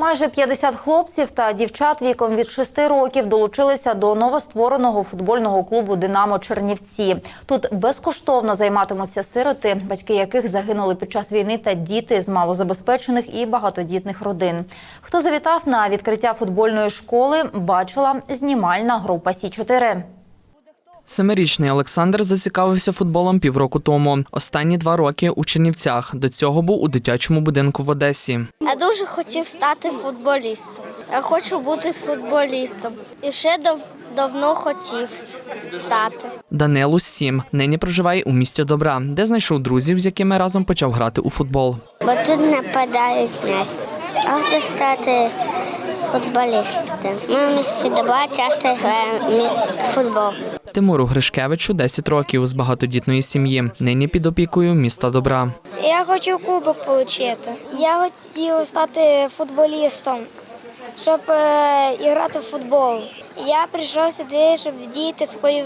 Майже 50 хлопців та дівчат віком від 6 років долучилися до новоствореного футбольного клубу Динамо Чернівці. Тут безкоштовно займатимуться сироти, батьки яких загинули під час війни, та діти з малозабезпечених і багатодітних родин. Хто завітав на відкриття футбольної школи, бачила знімальна група Сі 4 Семирічний Олександр зацікавився футболом півроку тому. Останні два роки у Чернівцях. До цього був у дитячому будинку в Одесі. Я дуже хотів стати футболістом. Я хочу бути футболістом. І ще дав, давно хотів стати. Данилу сім. Нині проживає у місті Добра, де знайшов друзів, з якими разом почав грати у футбол. Бо тут нападають м'яч. Хочу стати футболістом. Ми в місті Добра часто граємо в футбол. Тимуру Гришкевичу 10 років з багатодітної сім'ї. Нині під опікою міста Добра. Я хочу кубок отримати. Я хотів стати футболістом, щоб е, грати в футбол. Я прийшов сюди, щоб вдіяти свою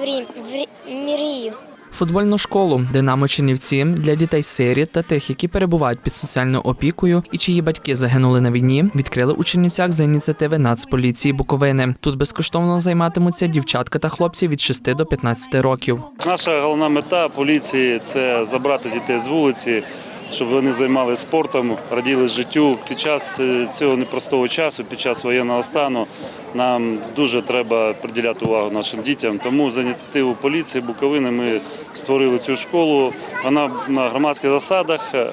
мрію. Футбольну школу Динамо Чернівці для дітей сиріт та тих, які перебувають під соціальною опікою і чиї батьки загинули на війні, відкрили у Чернівцях за ініціативи Нацполіції Буковини. Тут безкоштовно займатимуться дівчатка та хлопці від 6 до 15 років. Наша головна мета поліції це забрати дітей з вулиці, щоб вони займалися спортом, раділи життю. Під час е, цього непростого часу, під час воєнного стану, нам дуже треба приділяти увагу нашим дітям. Тому за ініціативу поліції Буковини ми створили цю школу. Вона на громадських засадах, е,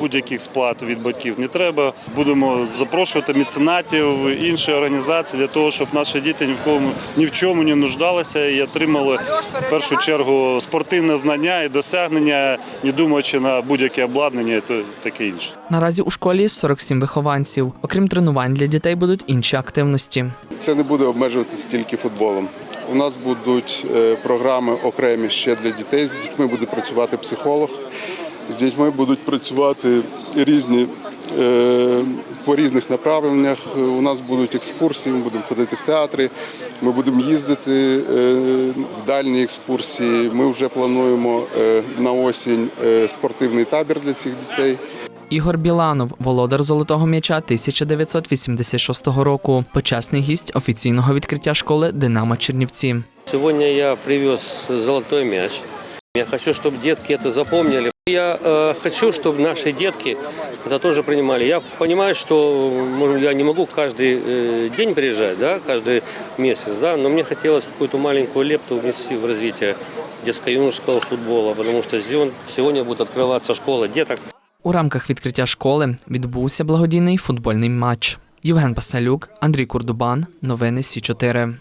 будь-яких сплат від батьків не треба. Будемо запрошувати меценатів, інші організації для того, щоб наші діти ні в кому ні в чому не нуждалися і отримали в першу чергу спортивне знання і досягнення, не думаючи на будь-яке обладнання і то- таке інше. Наразі у школі 47 вихованців. Окрім тренувань для дітей будуть інші активності. Це не буде обмежуватися тільки футболом. У нас будуть е, програми окремі ще для дітей. З дітьми буде працювати психолог. З дітьми будуть працювати різні е, по різних направленнях. У нас будуть екскурсії, ми будемо ходити в театри, ми будемо їздити е, в дальні екскурсії. Ми вже плануємо на осінь спортивний табір для цих дітей. Ігор Біланов, володар золотого м'яча 1986 року. Почесний гість офіційного відкриття школи Динамо Чернівці. Сегодня я привез золотой мяч. Я хочу, чтобы детки это запомнили. Я э, хочу, чтобы наши детки это тоже принимали. Я понимаю, что может, я не могу каждый э, день приезжать, да, каждый месяц, да, но мне хотелось какую-то маленькую лепту внести в развитие детско-юношеского футбола, потому что сегодня, сегодня будет открываться школа деток. У рамках відкриття школи відбувся благодійний футбольний матч. Євген Пасалюк, Андрій Курдубан. Новини Сі 4